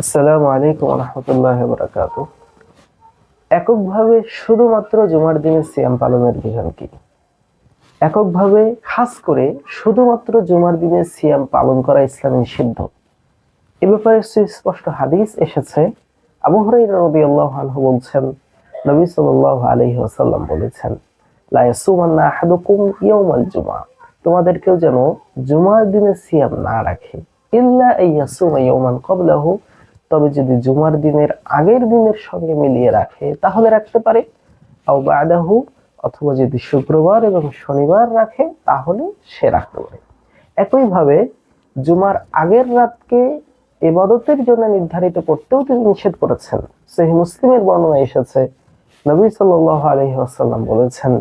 আসসালামু আলাইকুম রহমতুল্লাহ বরাকাত এককভাবে শুধুমাত্র জুমার দিনে সিয়াম পালনের বিধান কি? এককভাবে খাস করে শুধুমাত্র জুমার দিনে সিয়াম পালন করা ইসলামে নিষিদ্ধ এ ব্যাপারে সুস্পষ্ট হাদিস এসেছে। আবু হুরাইরা রাদিয়াল্লাহু আনহু বলছেন, নবী আলাইহি ওয়াসাল্লাম বলেছেন জুমআ। তোমাদের কেউ যেন জুমার দিনে সিয়াম না রাখে। ইল্লা আইয়াসুমা ইয়াউমান ক্বাবলাহু তবে যদি জুমার দিনের আগের দিনের সঙ্গে মিলিয়ে রাখে, তাহলে রাখতে পারে। অথবা যদি শুক্রবার এবং শনিবার রাখে, তাহলে সে রাখতে পারে। একইভাবে জুমার আগের রাতকে এবাদতের জন্য নির্ধারিত করতেও তিনি নিষেধ করেছেন। সেই মুসলিমের বর্ণনা এসেছে, নবী সাল্লাল্লাহু আলাইহি ওয়াসাল্লাম বলেছেন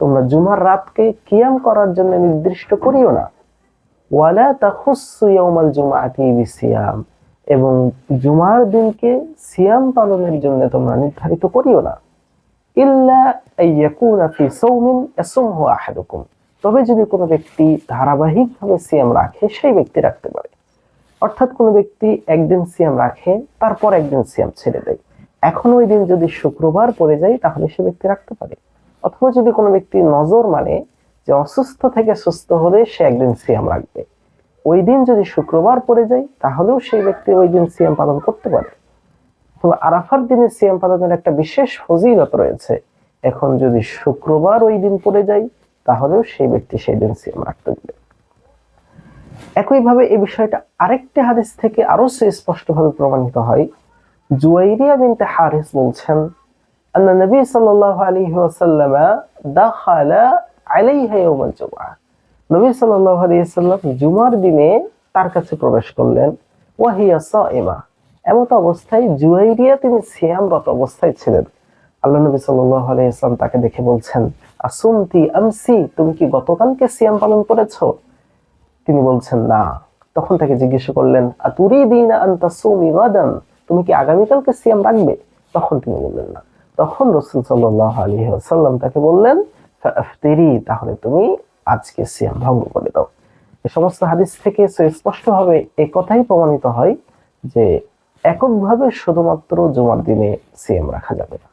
তোমরা জুমার রাতকে কিয়াম করার জন্য নির্দিষ্ট করিও না। ওয়ালা তাখুসু ইয়াউমাল জুমআতি বিসিয়াম। এবং জুমার দিনকে সিয়াম পালনের জন্য তোমরা নির্ধারিত করিও না। তবে যদি কোনো ব্যক্তি ধারাবাহিকভাবে সিয়াম রাখে, সেই ব্যক্তি রাখতে পারে। অর্থাৎ কোনো ব্যক্তি একদিন সিয়াম রাখে, তারপর একদিন সিয়াম ছেড়ে দেয়। এখন ওই দিন যদি শুক্রবার পড়ে যায়, তাহলে সে ব্যক্তি রাখতে পারে। অথবা যদি কোনো ব্যক্তি নজর মানে যে অসুস্থ থেকে সুস্থ হলে সে একদিন সিএম রাখবে। ওই দিন যদি শুক্রবার পড়ে যায়, তাহলেও সেই ব্যক্তি ওই দিন সিএম পালন করতে পারে। তো আরাফার দিনে সিএম পালনের একটা বিশেষ ফজিলত রয়েছে। এখন যদি শুক্রবার ওই দিন পড়ে যায়, তাহলেও সেই ব্যক্তি সেই দিন সিএম রাখতে পারে। একইভাবে এই বিষয়টা আরেকটি হাদিস থেকে আরও সুস্পষ্টভাবে প্রমাণিত হয়। জুয়াইরিয়া বিনতে হারিস বলছেন আল্লাহ নবী সাল্লাল্লাহু আলাইহি ওয়াসাল্লাম দাখালা নবী সাল্লাম জুমার দিনে তার কাছে প্রবেশ করলেন, ওয়াহিয়া এমত অবস্থায় জুয়াইরিয়া তিনি সিয়ামরত অবস্থায় ছিলেন। আল্লাহ নবী তাকে দেখে বলছেন, আসুমতি আমসি, তুমি কি গতকালকে সিয়াম পালন করেছ? তিনি বলছেন, না। তখন তাকে জিজ্ঞেস করলেন আতুরি দিন আন্তাসুমি গাদান? তুমি কি আগামীকালকে সিয়াম রাখবে? তখন তিনি বললেন, না। তখন রসুল সাল্লাহ সাল্লাম তাকে বললেন তাহলে তুমি আজকে সিয়াম ভঙ্গ করে দাও। এই সমস্ত হাদিস থেকে স্পষ্টভাবে এই কথাই প্রমাণিত হয় যে, এককভাবে শুধুমাত্র জুমার দিনে সিয়াম রাখা যাবে না।